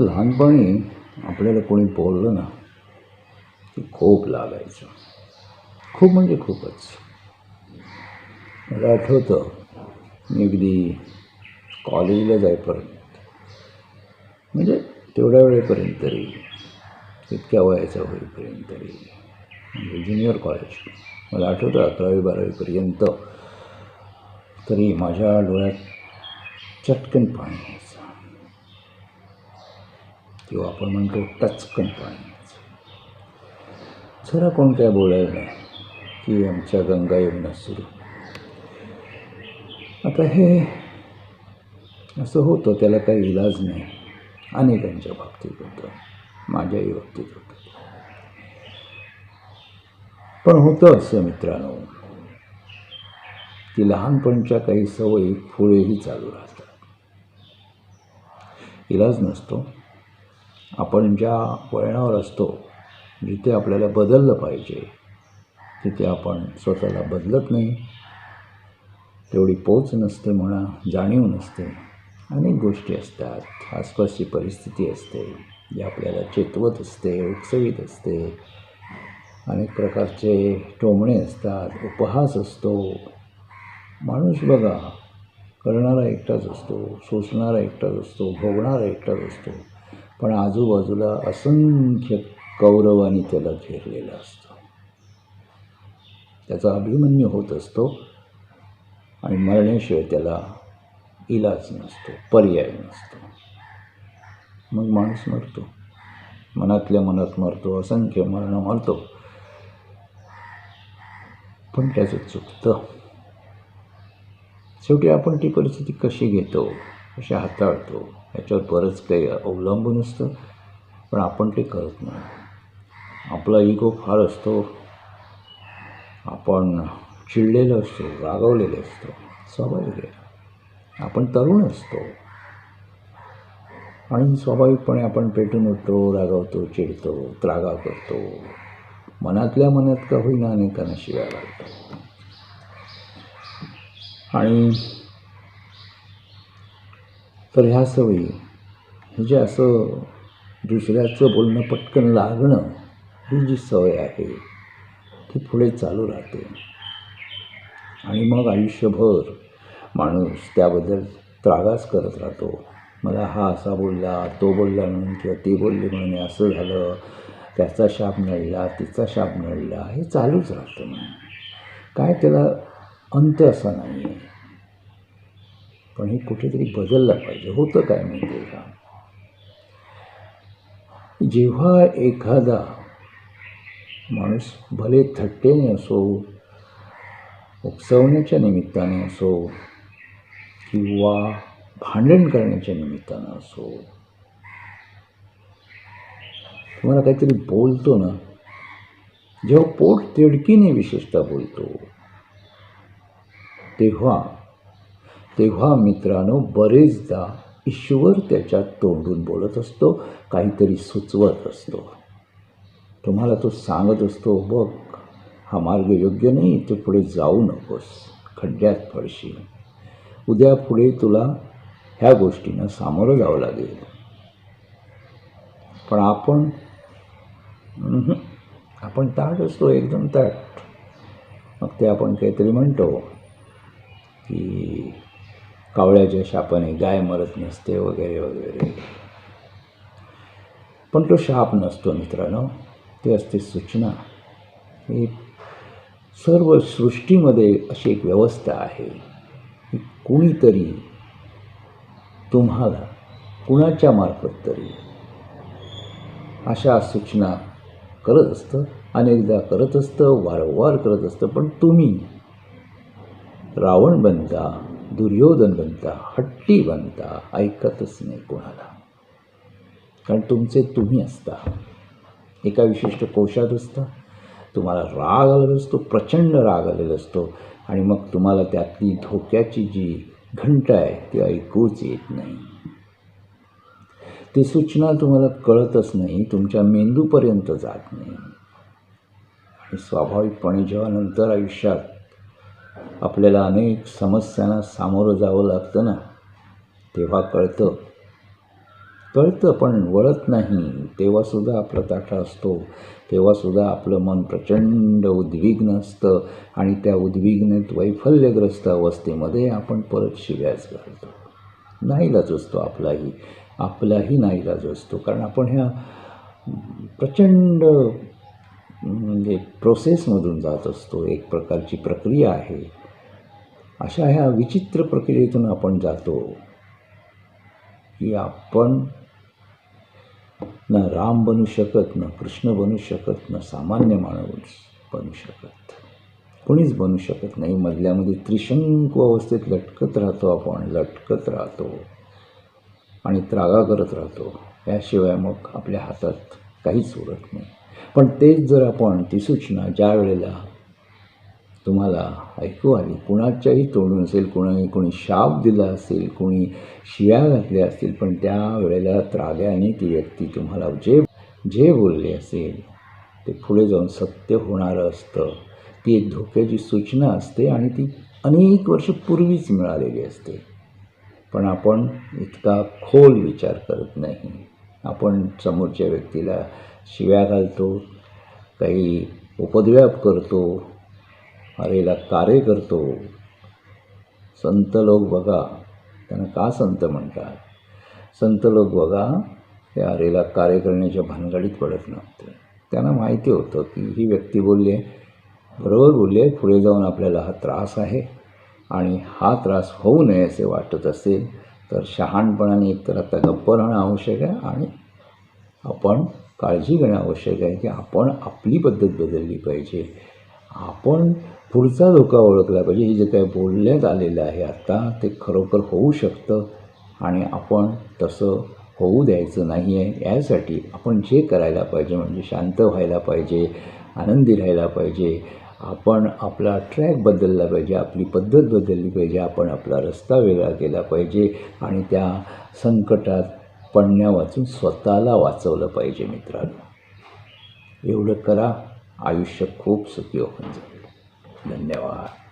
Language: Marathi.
लहानपणी आपल्याला कोणी बोललं ना की खूप लागायचं. खूप म्हणजे खूपच. मला आठवतं मी अगदी कॉलेजला जाईपर्यंत म्हणजे तेवढ्या वेळेपर्यंत तरी इतक्या वयाचा होईपर्यंत तरी म्हणजे ज्युनियर कॉलेज. मला आठवतं अकरावी बारावीपर्यंत तरी माझ्या डोळ्यात चटकन पाणी यायचं. किंवा आपण म्हणतो टचकन पाणी जरा कोण काय बोलायला नाही की आमच्या गंगा यमुना सुरू. आता हे असं होतं त्याला काही इलाज नाही. अनेकांच्या बाबतीत होतं. माझ्याही बाबतीत होतं. पण होतं असं मित्रांनो. की लहानपणच्या काही सवयी पुढेही चालू राहतात. इलाज नसतो. आपण ज्या वळणावर असतो जिथे आपल्याला बदललं पाहिजे तिथे आपण स्वतःला बदलत नाही. तेवढी पोच नसते म्हणा जाणीव नसते. अनेक गोष्टी असतात. आसपासची परिस्थिती असते जी आपल्याला चेतवत असते उत्सवित असते. अनेक प्रकारचे टोमणे असतात उपहास असतो. माणूस बघा करणारा एकटाच असतो सोसणारा एकटाच असतो भोगणारा एकटाच असतो. पण आजूबाजूला असंख्य कौरवानी त्याला घेरलेला असतो. त्याचा अभिमन्यू होत असतो आणि मरण्याशिवाय त्याला इलाज नसतो पर्याय नसतो. मग माणूस मरतो. मनातल्या मनात मरतो असंख्य मरण मरतो. पण त्याचं चुकतं. शेवटी आपण ती परिस्थिती कशी घेतो? कशी हाताळतो याच्यावर बरंच काही अवलंबून असतं पण आपण ते करत नाही. आपला इगो फार असतो. आपण चिडलेलो असतो रागवलेलो असतो स्वाभाविक आहे. आपण तरुण असतो. आणि स्वाभाविकपणे आपण पेटून उठतो रागावतो चिडतो त्रागा करतो. मनातल्या मनात का होईना अनेकांना शिवाय लागतो आणि तर ह्या सवयी हे जे असं दुसऱ्याचं बोलणं पटकन लागणं ही जी सवय आहे ती पुढे चालू राहते. आणि मग आयुष्यभर माणूस त्याबद्दल त्रागास करत राहतो. मला हा असा बोलला तो बोलला म्हणून किंवा ती बोलली म्हणून असं झालं त्याचा शाप नडला तिचा शाप नडला हे चालूच राहतं म्हणून. काय त्याला अंत असा नाही आहे पण हे कुठेतरी बदललं पाहिजे. होतं काय म्हणजे का जेव्हा एखादा माणूस भले थट्टेने असो उकसवण्याच्या निमित्ताने असो किंवा भांडण करण्याच्या निमित्तानं असो तुम्हाला काहीतरी बोलतो ना जेव्हा पोट तिडकीने विशेषतः बोलतो तेव्हा तेव्हा मित्रांनो बरेचदा ईश्वर त्याच्यात तोंडून बोलत असतो काहीतरी सुचवत असतो. तुम्हाला तो सांगत असतो बघ हा मार्ग योग्य नाही तू पुढे जाऊ नकोस खड्ड्यात पडशील. उद्या पुढे तुला ह्या गोष्टींना सामोरं जावं लागेल. पण आपण आपण ताट असतो एकदम ताट मग ते आपण काहीतरी म्हणतो की कावळ्याच्या शापाने गाय मरत नसते वगैरे वगैरे. पण तो शाप नसतो मित्रांनो. ते असते सूचना. ही सर्व सृष्टीमध्ये अशी एक व्यवस्था आहे. की कुणीतरी तुम्हाला कुणाच्या मार्फत तरी अशा सूचना करत असतं. अनेकदा करत असतं वारंवार करत असतं. पण तुम्ही रावण बनता. दुर्योधन बनता हट्टी बनता ऐकतच नाही कोणाला. कारण तुमचे तुम्ही असता. एका विशिष्ट कोशात असता. तुम्हाला राग आलेला असतो प्रचंड राग आलेला असतो. आणि मग तुम्हाला त्यातली धोक्याची जी घंटा आहे ती ऐकूच येत नाही. ती सूचना तुम्हाला कळतच नाही तुमच्या मेंदूपर्यंत जात नाही. आणि स्वाभाविकपणे जेव्हा नंतर आयुष्यात आपल्याला अनेक समस्यांना सामोरं जावं लागतं ना. तेव्हा कळतं. कळतं पण वळत नाही. तेव्हासुद्धा आपला ताठा असतो. तेव्हासुद्धा आपलं मन प्रचंड उद्विग्न असतं आणि त्या उद्विग्नेत वैफल्यग्रस्त अवस्थेमध्ये आपण परत शिव्याच घालतो. नाईलाज असतो आपलाही. आपलाही नाईलाज असतो. कारण आपण ह्या प्रचंड म्हणजे प्रोसेसमधून जात असतो. एक प्रकारची प्रक्रिया आहे. अशा ह्या विचित्र प्रक्रियेतून आपण जातो की आपण न राम बनू शकत न कृष्ण बनू शकत न सामान्य माणूस बनू शकत. कोणीच बनू शकत नाही. मधल्यामध्ये त्रिशंकू अवस्थेत लटकत राहतो आपण लटकत राहतो आणि त्रागा करत राहतो. याशिवाय मग आपल्या हातात काहीच उरत नाही. पण तेच जर आपण ती सूचना ज्या वेळेला तुम्हाला ऐकू आली कुणाच्याही तोंडून असेल कुणाही कोणी शाप दिला असेल कोणी शिव्या घातल्या असतील पण त्या वेळेला त्राग्याने ती व्यक्ती तुम्हाला जे जे बोलले असेल ते पुढे जाऊन सत्य होणारं असतं. ती एक धोक्याची सूचना असते आणि ती अनेक वर्ष पूर्वीच मिळालेली असते. पण आपण इतका खोल विचार करत नाही. आपण समोरच्या व्यक्तीला शिव्या घालतो काही उपद्व्याप करतो अरेला कार्य करतो. संत लोक बघा त्यांना का संत म्हणतात? संत लोक बघा हे अरेला कार्य करण्याच्या भानगडीत पडत नव्हते. त्यांना माहिती होतं की ही व्यक्ती बोलली आहे बरोबर बोलली आहे पुढे जाऊन आपल्याला हा त्रास आहे आणि हा त्रास होऊ नये असे वाटत असेल तर शहाणपणाने एकतर आता गप्प राहणं आवश्यक आहे आणि आपण काळजी घेणं आवश्यक आहे की आपण आपली पद्धत बदलली पाहिजे. आपण पुढचा धोका ओळखला पाहिजे. हे जे काही बोलण्यात आलेलं आहे आत्ता ते खरोखर होऊ शकतं आणि आपण तसं होऊ द्यायचं नाही आहे. यासाठी आपण जे करायला पाहिजे म्हणजे शांत व्हायला पाहिजे आनंदी राहायला पाहिजे आपण आपला ट्रॅक बदलला पाहिजे आपली पद्धत बदलली पाहिजे आपण आपला रस्ता वेगळा केला पाहिजे आणि त्या संकटात पडण्या वाचून स्वतःला वाचवलं पाहिजे मित्रांनो. एवढं करा. आयुष्य खूप सुखी होऊन जाईल. 能聊啊。